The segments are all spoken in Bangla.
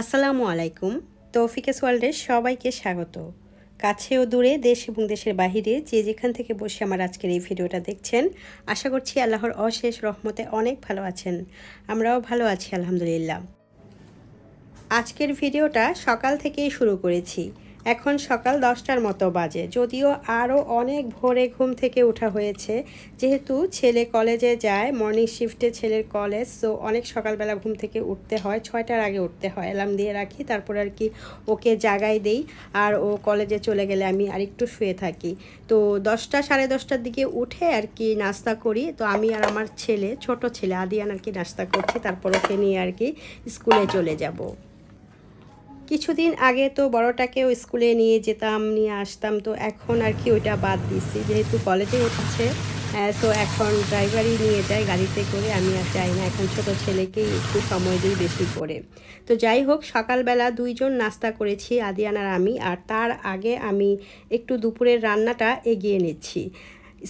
আসসালামু আলাইকুম। তৌফিকেস ওয়ার্ল্ডের সবাইকে স্বাগত। কাছে ও দূরে দেশ এবং দেশের বাহিরে যে যেখান থেকে বসে আমার আজকের এই ভিডিওটা দেখছেন, আশা করছি আল্লাহর অশেষ রহমতে অনেক ভালো আছেন। আমরাও ভালো আছি, আলহামদুলিল্লাহ। আজকের ভিডিওটা সকাল থেকেই শুরু করেছি। এখন সকাল দশটার মতো বাজে। যদিও আরও অনেক ভোরে ঘুম থেকে ওঠা হয়েছে। যেহেতু ছেলে কলেজে যায় মর্নিং শিফটে ছেলের কলেজ তো অনেক সকালবেলা ঘুম থেকে উঠতে হয়, ছয়টার আগে উঠতে হয়। অ্যালার্ম দিয়ে রাখি, তারপর আর কি ওকে জাগাই দেই। আর ও কলেজে চলে গেলে আমি আর একটু শুয়ে থাকি। তো দশটা, সাড়ে দশটার দিকে উঠে আর কি নাস্তা করি। তো আমি আর আমার ছেলে, ছোট ছেলে, আদিয়ান আর কি নাস্তা করছি। তারপর ওকে নিয়ে আর কি স্কুলে চলে যাব। কিছুদিন আগে তো বড়টাকেও স্কুলে নিয়ে যেতাম, নিয়ে আসতাম, তো এখন আর কি ওইটা বাদ দিচ্ছি যেহেতু কলেজে উঠছে তো এখন ড্রাইভারই নিয়ে যায় গাড়িতে করে, আমি আর যাই না। এখন ছোট ছেলেকেই একটু সময় দিই বেশি করে। তো যাই হোক, সকালবেলা দুইজন নাস্তা করেছি, আদিয়ান আর আমি, আর তার আগে আমি একটু দুপুরের রান্নাটা এগিয়ে নিচ্ছি।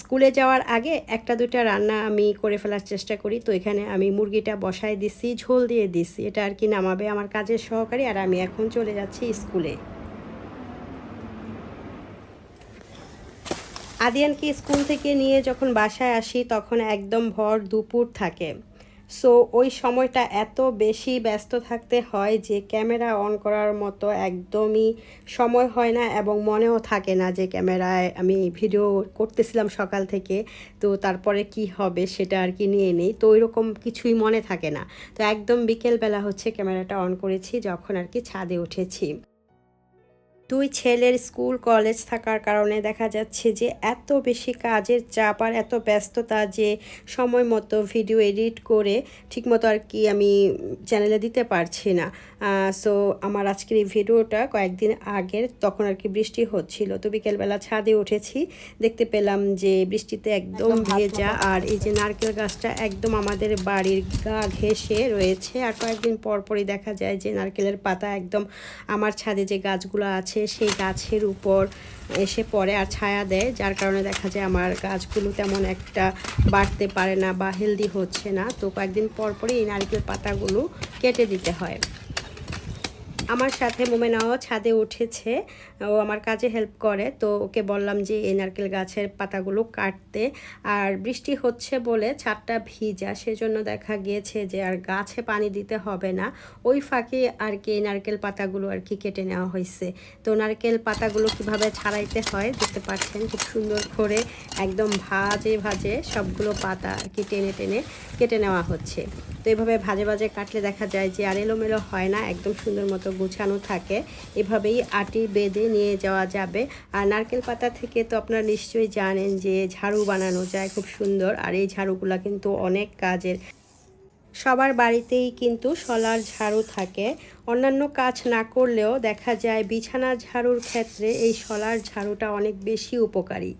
স্কুলে যাওয়ার আগে একটা দুটা রান্না আমি করে ফেলার চেষ্টা করি। তো এখানে আমি মুরগিটা বসায় দিছি, ঝোল দিয়ে দিছি। এটা আর কি নামাবে আমার কাজের সহকারী আর আমি এখন চলে যাচ্ছি স্কুলে। আদিয়ানকে স্কুল থেকে নিয়ে যখন বাসায় আসি তখন একদম ভর দুপুর থাকে। সো ওই সময়টা এত বেশি ব্যস্ত থাকতে হয় যে ক্যামেরা অন করার মতো একদমই সময় হয় না এবং মনেও থাকে না যে ক্যামেরায় আমি ভিডিও করতেছিলাম সকাল থেকে, তো তারপরে কি হবে সেটা আর কি নিয়ে নেই। তো ওইরকম কিছুই মনে থাকে না। তো একদম বিকেলবেলা হচ্ছে ক্যামেরাটা অন করেছি যখন আর কি ছাদে উঠেছি। দুই ছেলের স্কুল কলেজ থাকার কারণে দেখা যাচ্ছে যে এত বেশি কাজের চাপ আর এত ব্যস্ততা যে সময় মতো ভিডিও এডিট করে ঠিকমতো আর কি আমি চ্যানেলে দিতে পারছি না। সো আমার আজকের এই ভিডিওটা কয়েকদিন আগের তখন আর কি বৃষ্টি হচ্ছিল। তো বিকেলবেলা ছাদে উঠেছি দেখতে পেলাম যে বৃষ্টিতে একদম ভেজা আর এই যে নারকেল গাছটা একদম আমাদের বাড়ির গা ঘেসে রয়েছে। আর কয়েকদিন পর পরই দেখা যায় যে নারকেলের পাতা একদম আমার ছাদে যে গাছগুলো আছে সেই গাছের উপর এসে পড়ে আর ছায়া দেয়, যার কারণে দেখা যায় আমার গাছগুলো তেমন একটা বাড়তে পারে না বা হেলদি হচ্ছে না। তো কয়েকদিন পর পরই এই নারকেল পাতাগুলো কেটে দিতে হয়। আমার সাথে মোমেনাও ছাদে উঠেছে। ও আমার কাজে হেল্প করে। তো ওকে বললাম যে, এই নারকেল গাছের পাতাগুলো কাটতে। আর বৃষ্টি হচ্ছে বলে ছাদটা ভিজা। সেজন্য দেখা গিয়েছে যে, আর গাছে পানি দিতে হবে না। ওই ফাঁকে আর কি নারকেল পাতাগুলো আর কি কেটে নেওয়া হয়েছে। তো নারকেল পাতাগুলো কীভাবে ছাড়াইতে হয় দেখতে পাচ্ছেন? খুব সুন্দর করে একদম ভাজে ভাজে সবগুলো পাতা আর কি টেনে টেনে কেটে নেওয়া হচ্ছে। তো এভাবে ভাজে ভাজে কাটলে দেখা যায় যে আর এলোমেলো হয় না, একদম সুন্দর মতো গুছানো থাকে। এভাবেই আটি বেঁধে নিয়ে যাওয়া যাবে। আর নারকেল পাতা থেকে তো আপনারা নিশ্চয়ই জানেন যে ঝাড়ু বানানো যায় খুব সুন্দর, আর এই ঝাড়ুগুলো কিন্তু অনেক কাজের। সবার বাড়িতেই কিন্তু শলার ঝাড়ু থাকে। অন্যান্য কাজ না করলেও দেখা যায় বিছানা ঝাড়ুর ক্ষেত্রে এই শলার ঝাড়ুটা অনেক বেশি উপকারী।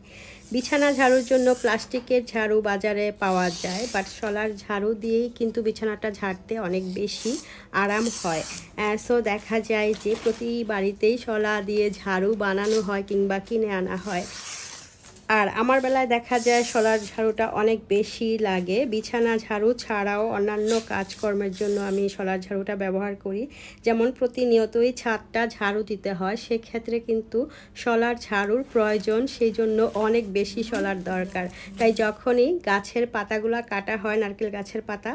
বিছানা ঝাড়ুর জন্য প্লাস্টিকের ঝাড়ু বাজারে পাওয়া যায় বাট শলার ঝাড়ু দিয়েই কিন্তু বিছানাটা ঝাড়তে অনেক বেশি আরাম হয়। সো দেখা যায় যে প্রতি বাড়িতেই শলা দিয়ে ঝাড়ু বানানো হয় কিংবা কিনে আনা হয়। আর আমার বেলায় দেখা যায় শলার ঝাড়ুটা অনেক বেশি লাগে। বিছানা ঝাড়ু ছাড়াও অন্যান্য কাজকর্মের জন্য আমি শলার ঝাড়ুটা ব্যবহার করি। যেমন প্রতিনিয়তই ছাদটা ঝাড়ু দিতে হয়, সেক্ষেত্রে কিন্তু শলার ঝাড়ুর প্রয়োজন সেই জন্য অনেক বেশি শলার দরকার। তাই যখনই গাছের পাতাগুলো কাটা হয়, নারকেল গাছের পাতা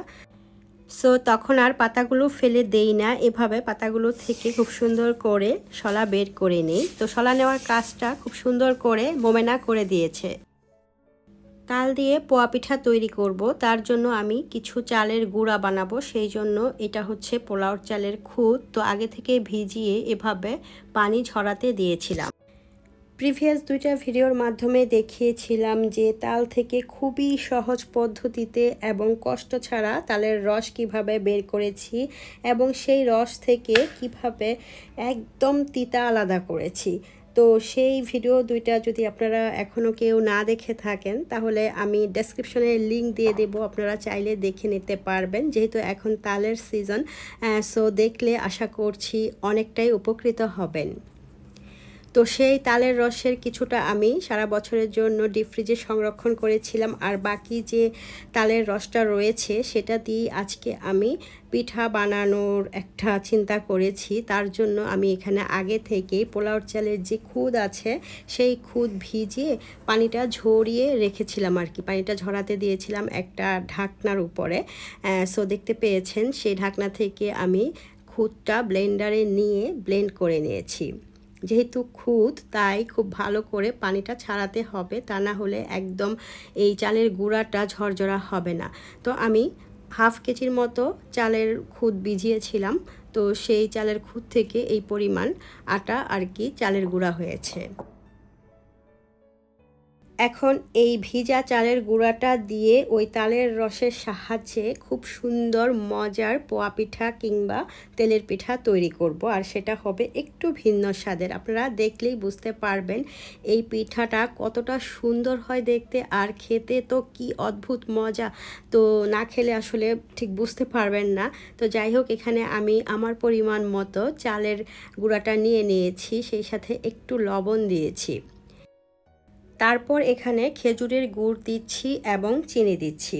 সো তখন আর পাতাগুলো ফেলে দেই না। এভাবে পাতাগুলো থেকে খুব সুন্দর করে শলা বের করে নিই। তো শলা নেওয়ার কাজটা খুব সুন্দর করে মোমেনা করে দিয়েছে। তাল দিয়ে পোয়া পিঠা তৈরি করব। তার জন্য আমি কিছু চালের গুঁড়া বানাবো। সেই জন্য এটা হচ্ছে পোলাওর চালের খুদ। তো আগে থেকে ভিজিয়ে এভাবে পানি ঝরাতে দিয়েছিলাম। প্রিভিয়াস দুইটা ভিডিওর মাধ্যমে দেখিয়েছিলাম যে তাল থেকে খুবই সহজ পদ্ধতিতে এবং কষ্ট ছাড়া তালের রস কীভাবে বের করেছি এবং সেই রস থেকে কীভাবে একদম তিতা আলাদা করেছি। তো সেই ভিডিও দুইটা যদি আপনারা এখনও কেউ না দেখে থাকেন, তাহলে আমি ডেসক্রিপশনে লিঙ্ক দিয়ে দেব, আপনারা চাইলে দেখে নিতে পারবেন, যেহেতু এখন তালের সিজন সো দেখলে আশা করছি অনেকটাই উপকৃত হবেন। তো সেই তালের রসের কিছুটা আমি সারা বছরের জন্য ডিপ ফ্রিজে সংরক্ষণ করেছিলাম। আর বাকি যে তালের রসটা রয়েছে, সেটা দিয়ে আজকে আমি পিঠা বানানোর একটা চিন্তা করেছি। তার জন্য আমি এখানে আগে থেকেই পোলাওর চালের যে খুদ আছে, সেই খুদ ভিজিয়ে পানিটা ঝরিয়ে রেখেছিলাম আর কি। পানিটা ঝরাতে দিয়েছিলাম একটা ঢাকনার উপরে। সো দেখতে পেয়েছেন, সেই ঢাকনা থেকে আমি খুদটা ব্লেন্ডারে নিয়ে ব্লেন্ড করে নিয়েছি। যেহেতু খুদ, তাই খুব ভালো করে পানিটা ছাড়াতে হবে। তা না হলে একদম এই চালের গুঁড়াটা ঝরঝরা হবে না। তো আমি হাফ কেজির মতো চালের খুদ ভিজিয়েছিলাম। তো সেই চালের খুদ থেকে এই পরিমাণ আটা আর কি চালের গুঁড়া হয়েছে। এখন এই ভিজা চালের গুঁড়াটা দিয়ে ওই তালের রসের সাহায্যে খুব সুন্দর মজার পোয়া পিঠা কিংবা তেলের পিঠা তৈরি করব। আর সেটা হবে একটু ভিন্ন স্বাদের। আপনারা দেখলেই বুঝতে পারবেন এই পিঠাটা কতটা সুন্দর হয় দেখতে আর খেতে তো কি অদ্ভুত মজা। তো না খেলে আসলে ঠিক বুঝতে পারবেন না। তো যাই হোক, এখানে আমি আমার পরিমাণ মতো চালের গুঁড়াটা নিয়ে নিয়েছি। সেই সাথে একটু লবণ দিয়েছি। তারপর এখানে খেজুরের গুড় দিচ্ছি এবং চিনি দিচ্ছি।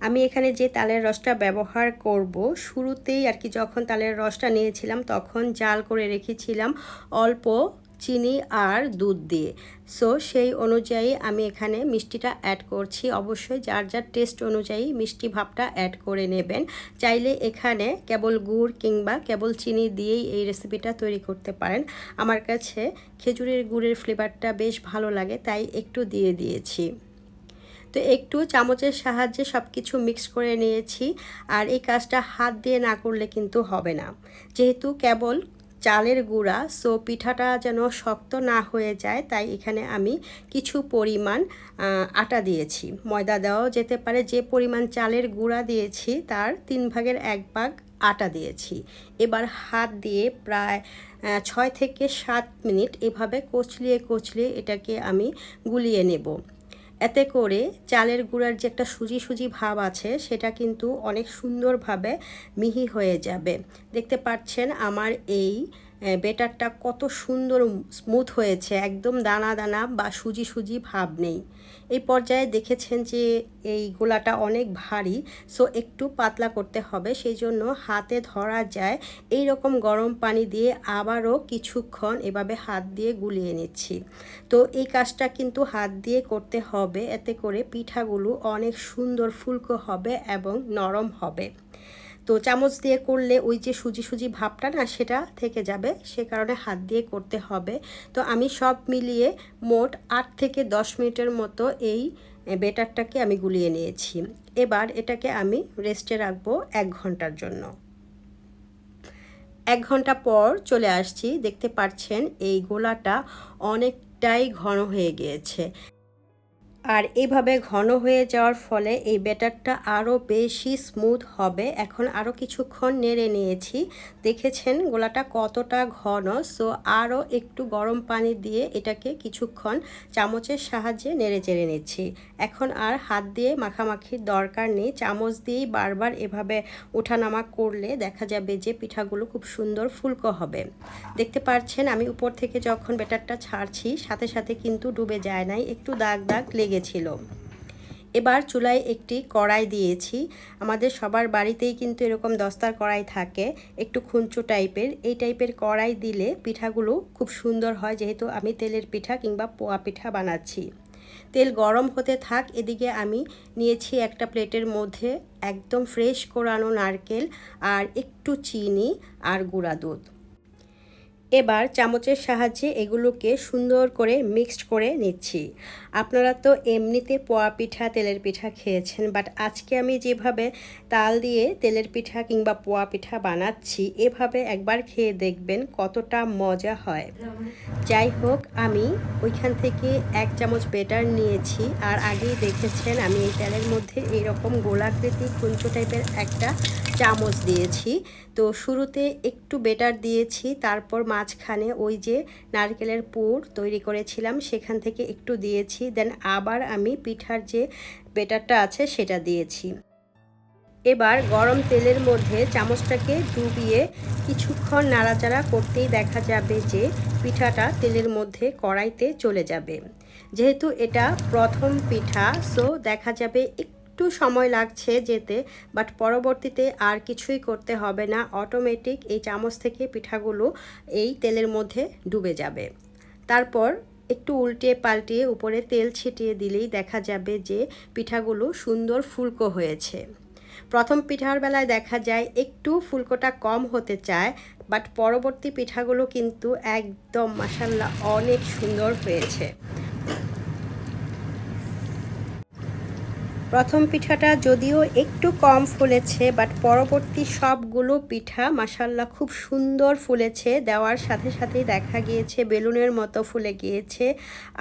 আমি এখানে যে তালের রসটা ব্যবহার করব, শুরুতেই আর কি যখন তালের রসটা নিয়েছিলাম তখন জাল করে রেখেছিলাম অল্প চিনি আর দুধ দিয়ে। সো সেই অনুযায়ী আমি এখানে মিষ্টিটা অ্যাড করছি। অবশ্যই যার যার টেস্ট অনুযায়ী মিষ্টি ভাবটা অ্যাড করে নেবেন। চাইলে এখানে কেবল গুড় কিংবা কেবল চিনি দিয়েই এই রেসিপিটা তৈরি করতে পারেন। আমার কাছে খেজুরের গুড়ের ফ্লেভারটা বেশ ভালো লাগে, তাই একটু দিয়ে দিয়েছি। তো একটু চামচের সাহায্যে সব কিছু মিক্স করে নিয়েছি। আর এই কাজটা হাত দিয়ে না করলে কিন্তু হবে না। যেহেতু কেবল চালের গুঁড়া। সো, পিঠাটা যেন শক্ত না হয়ে যায়, তাই এখানে আমি কিছু পরিমাণ আটা দিয়েছি। ময়দা দেওয়াও যেতে পারে। যে পরিমাণ চালের গুঁড়া দিয়েছি, তার তিন ভাগের এক ভাগ আটা দিয়েছি। এবার হাত দিয়ে প্রায় ছয় থেকে সাত মিনিট এভাবে কচলিয়ে কচলিয়ে এটাকে আমি গুলিয়ে নেব। এতে করে চালের গুঁড়ার যে একটা সুজি সুজি ভাব আছে, সেটা কিন্তু অনেক সুন্দরভাবে মিহি হয়ে যাবে। দেখতে পাচ্ছেন আমার এই বেটারটা কত সুন্দর স্মুথ হয়েছে, একদম দানা দানা বা সুজি সুজি ভাব নেই। এই পর্যায়ে দেখেছেন যে এই গোলাটা অনেক ভারী সো একটু পাতলা করতে হবে সেই জন্য হাতে ধরা যায়। এই রকম গরম পানি দিয়ে আবারও কিছুক্ষণ এভাবে হাত দিয়ে গুলিয়ে নিচ্ছি। তো এই কাজটা কিন্তু হাত দিয়ে করতে হবে, এতে করে পিঠাগুলো অনেক সুন্দর, ফুলকো হবে এবং নরম হবে। তো চামচ দিয়ে করলে ওই যে সুজি সুজি ভাবটা না সেটা থেকে যাবে, সে কারণে হাত দিয়ে করতে হবে। তো আমি সব মিলিয়ে মোট আট থেকে দশ মিনিটের মতো এই বেটারটাকে আমি গুলিয়ে নিয়েছি। এবার এটাকে আমি রেস্টে রাখব এক ঘণ্টার জন্য। এক ঘণ্টা পর চলে আসছি, দেখতে পাচ্ছেন এই গোলাটা অনেকটাই ঘন হয়ে গিয়েছে। আর এইভাবে ঘন হয়ে যাওয়ার ফলে এই ব্যাটারটা আরও বেশি স্মুথ হবে। এখন আরও কিছুক্ষণ নেড়ে নিয়েছি। দেখেছেন গোলাটা কতটা ঘন। সো আরও একটু গরম পানি দিয়ে এটাকে কিছুক্ষণ চামচের সাহায্যে নেড়ে চেড়ে নিচ্ছি। এখন আর হাত দিয়ে মাখামাখির দরকার নেই। চামচ দিয়েই বারবার এভাবে ওঠানামা করলে দেখা যাবে যে পিঠাগুলো খুব সুন্দর ফুলকো হবে। দেখতে পাচ্ছেন আমি উপর থেকে যখন ব্যাটারটা ছাড়ছি, সাথে সাথে কিন্তু ডুবে যায় নাই। একটু দাগ দাগ লেগে গেছিল। এবার চুলায় একটি কড়াই দিয়েছি। আমাদের সবার বাড়িতেই কিন্তু এরকম দস্তার কড়াই থাকে, একটু খুঞ্চু টাইপের। এই টাইপের কড়াই দিলে পিঠাগুলো খুব সুন্দর হয়, যেহেতু আমি তেলের পিঠা কিংবা পোয়া পিঠা বানাচ্ছি। তেল গরম হতে থাক, এদিকে আমি নিয়েছি একটা প্লেটের মধ্যে একদম ফ্রেশ কোরানো নারকেল আর একটু চিনি আর গুঁড়া দুধ। এবার চামচের সাহায্যে এগুলোকে সুন্দর করে মিক্সড করে নিচ্ছি। আপনারা তো এমনিতে পোয়া পিঠা, তেলের পিঠা খেয়েছেন বাট আজকে আমি যেভাবে তাল দিয়ে তেলের পিঠা কিংবা পোয়া পিঠা বানাচ্ছি, এভাবে একবার খেয়ে দেখবেন কতটা মজা হয়। যাই হোক, আমি ওইখান থেকে এক চামচ বেটার নিয়েছি, আর আগেই দেখেছেন আমি এই তেলের মধ্যে এইরকম গোলাকৃতি খুঞ্চো টাইপের একটা চামচ দিয়েছি। তো শুরুতে একটু বেটার দিয়েছি, তারপর মাঝখানে ওই যে নারকেলের পুর তৈরি করেছিলাম, সেখান থেকে একটু দিয়েছি, দেন আবার আমি পিঠার যে বেটারটা আছে সেটা দিয়েছি। এবার গরম তেলের মধ্যে চামচটাকে ডুবিয়ে কিছুক্ষণ নাড়াচাড়া করতেই দেখা যাবে যে পিঠাটা তেলের মধ্যে কড়াইতে চলে যাবে। যেহেতু এটা প্রথম পিঠা সো দেখা যাবে একটু সময় লাগছে যেতে বাট পরবর্তীতে আর কিছুই করতে হবে না। অটোমেটিক এই চামচ থেকে পিঠাগুলো এই তেলের মধ্যে ডুবে যাবে। তারপর একটু উল্টে পাল্টিয়ে উপরে তেল ছিটিয়ে দিলেই দেখা যাবে যে পিঠাগুলো সুন্দর ফুলকো হয়েছে। প্রথম পিঠার বেলায় দেখা যায় একটু ফুলকোটা কম হতে চায় বাট পরবর্তী পিঠাগুলো কিন্তু একদম মাসাল্লাহ অনেক সুন্দর হয়েছে। প্রথম পিঠাটা যদিও একটু কম ফুলেছে বাট পরবর্তী সবগুলো পিঠা মাসাল্লাহ খুব সুন্দর ফুলেছে। দেওয়ার সাথে সাথেই দেখা গিয়েছে, বেলুনের মতো ফুলে গিয়েছে,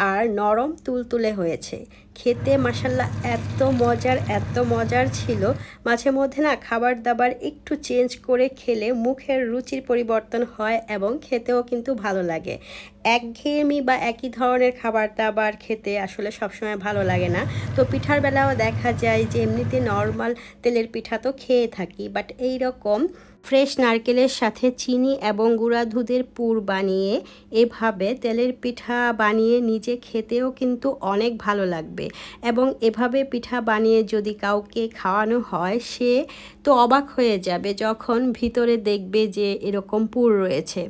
আর নরম তুলতুলে হয়েছে। খেতে মাসাল্লাহ এত মজার এত মজার ছিল। মাঝে মধ্যে না খাবার দাবার একটু চেঞ্জ করে খেলে মুখের রুচির পরিবর্তন হয় এবং খেতেও কিন্তু ভালো লাগে। একঘেয়েমি বা একই ধরনের খাবার দাবার খেতে আসলে সবসময় ভালো লাগে না। তো পিঠার বেলাও দেখা যায় যে এমনিতে নর্মাল তেলের পিঠা তো খেয়ে থাকি বাট এই রকম ফ্রেশ নারকেলের সাথে চিনি এবং গুঁড়া দুধের পুর বানিয়ে এভাবে তেলের পিঠা বানিয়ে নিজে খেতেও কিন্তু অনেক ভালো লাগবে। এবং এভাবে পিঠা বানিয়ে যদি কাউকে খাওয়ানো হয়, সে তো অবাক হয়ে যাবে যখন ভিতরে দেখবে যে এরকম পুর রয়েছে।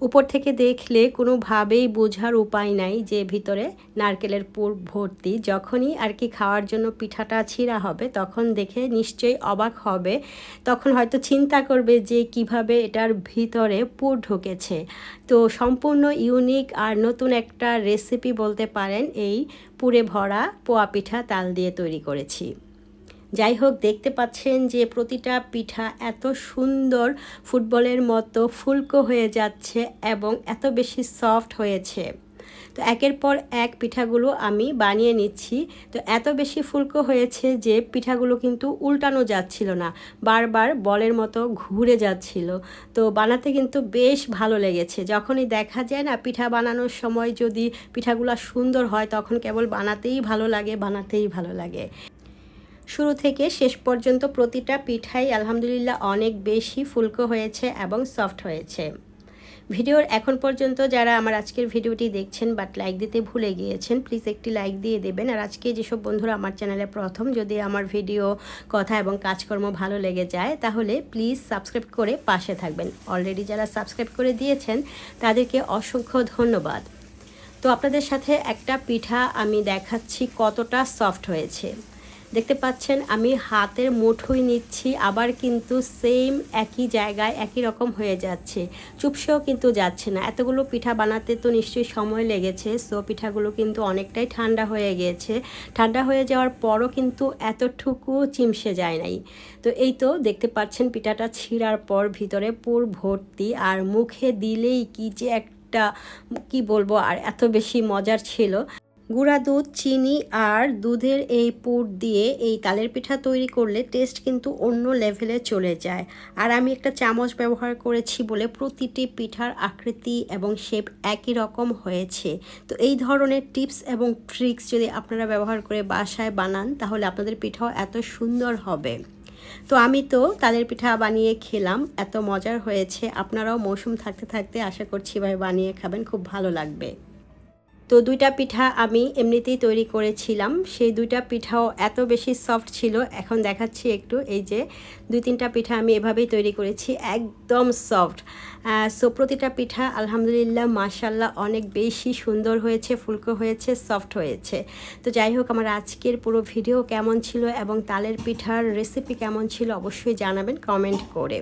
উপর থেকে দেখলে কোনোভাবেই বোঝার উপায় নাই যে ভিতরে নারকেলের পুর ভর্তি। যখনই আর কি খাওয়ার জন্য পিঠাটা ছিঁড়া হবে, তখন দেখে নিশ্চয়ই অবাক হবে। তখন হয়তো চিন্তা করবে যে কীভাবে এটার ভিতরে পুর ঢুকেছে। তো সম্পূর্ণ ইউনিক আর নতুন একটা রেসিপি বলতে পারেন, এই পুরে ভরা পোয়া পিঠা তাল দিয়ে তৈরি করেছি। যাই হোক, দেখতে পাচ্ছেন যে প্রতিটা পিঠা এত সুন্দর ফুটবলের মতো ফুলকো হয়ে যাচ্ছে এবং এত বেশি সফট হয়েছে। তো একের পর এক পিঠাগুলো আমি বানিয়ে নিচ্ছি। তো এত বেশি ফুলকো হয়েছে যে পিঠাগুলো কিন্তু উল্টানো যাচ্ছিল না, বারবার বলের মতো ঘুরে যাচ্ছিল। তো বানাতে কিন্তু বেশ ভালো লেগেছে। যখনই দেখা যায় না পিঠা বানানোর সময় যদি পিঠাগুলো সুন্দর হয়, তখন কেবল বানাতেই ভালো লাগে, বানাতেই ভালো লাগে। শুরু থেকে শেষ পর্যন্ত প্রতিটা পিঠাই আলহামদুলিল্লাহ অনেক বেশি ফুলকো হয়েছে এবং সফট হয়েছে। ভিডিওর এখন পর্যন্ত যারা আমার আজকের ভিডিওটি দেখছেন বাট লাইক দিতে ভুলে গিয়েছেন প্লিজ একটি লাইক দিয়ে দেবেন। আর আজকে যেসব বন্ধুরা আমার চ্যানেলে প্রথম, যদি আমার ভিডিও, কথা এবং কাজকর্ম ভালো লেগে যায়, তাহলে প্লিজ সাবস্ক্রাইব করে পাশে থাকবেন। অলরেডি যারা সাবস্ক্রাইব করে দিয়েছেন, তাদেরকে অসংখ্য ধন্যবাদ। তো আপনাদের সাথে একটা পিঠা আমি দেখাচ্ছি কতটা সফট হয়েছে। দেখতে পাচ্ছেন, আমি হাতের মুঠোই নিচ্ছি, আবার কিন্তু সেম একই জায়গায় একই রকম হয়ে যাচ্ছে। চুপসেও কিন্তু যাচ্ছে না। এতগুলো পিঠা বানাতে তো নিশ্চয়ই সময় লেগেছে সো পিঠাগুলো কিন্তু অনেকটাই ঠান্ডা হয়ে গিয়েছে ঠান্ডা হয়ে যাওয়ার পরও কিন্তু এতটুকু চিমসে যায় নাই। তো এই তো দেখতে পাচ্ছেন, পিঠাটা ছিঁড়ার পর ভিতরে পুর ভর্তি, আর মুখে দিলেই কি যে একটা, কি বলব, আর এত বেশি মজার ছিল। গুঁড়া দুধ, চিনি আর দুধের এই পুর দিয়ে এই তালের পিঠা তৈরি করলে টেস্ট কিন্তু অন্য লেভেলে চলে যায়। আর আমি একটা চামচ ব্যবহার করেছি বলে প্রতিটি পিঠার আকৃতি এবং শেপ একই রকম হয়েছে। তো এই ধরনের টিপস এবং ট্রিক্স যদি আপনারা ব্যবহার করে বাসায় বানান, তাহলে আপনাদের পিঠাও এত সুন্দর হবে। তো আমি তো তালের পিঠা বানিয়ে খেলাম, এত মজার হয়েছে। আপনারাও মৌসুম থাকতে থাকতে আশা করছি ভাই বানিয়ে খাবেন, খুব ভালো লাগবে। তো দুইটা পিঠা আমি এমনিতেই তৈরি করেছিলাম। সেই দুইটা পিঠাও এত বেশি সফট ছিল, এখন দেখাচ্ছি একটু। এই যে দুই তিনটা পিঠা আমি এভাবেই তৈরি করেছি, একদম সফট সো প্রতিটা পিঠা আলহামদুলিল্লাহ মাশাল্লাহ অনেক বেশি সুন্দর হয়েছে, ফুলকো হয়েছে সফট হয়েছে। তো যাই হোক, আমার আজকের পুরো ভিডিও কেমন ছিল এবং তালের পিঠার রেসিপি কেমন ছিল অবশ্যই জানাবেন কমেন্ট করে।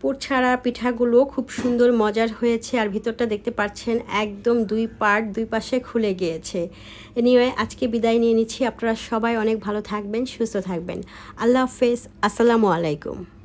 পুর ছাড়া পিঠাগুলো খুব সুন্দর মজার হয়েছে আর ভিতরটা দেখতে পাচ্ছেন একদম দুই পার্ট, দুই পাশে খুলে গিয়েছে। এনিওয়ে আজকে বিদায় নিয়ে নিচ্ছি। আপনারা সবাই অনেক ভালো থাকবেন, সুস্থ থাকবেন। আল্লাহ হাফেজ। আসসালামু আলাইকুম।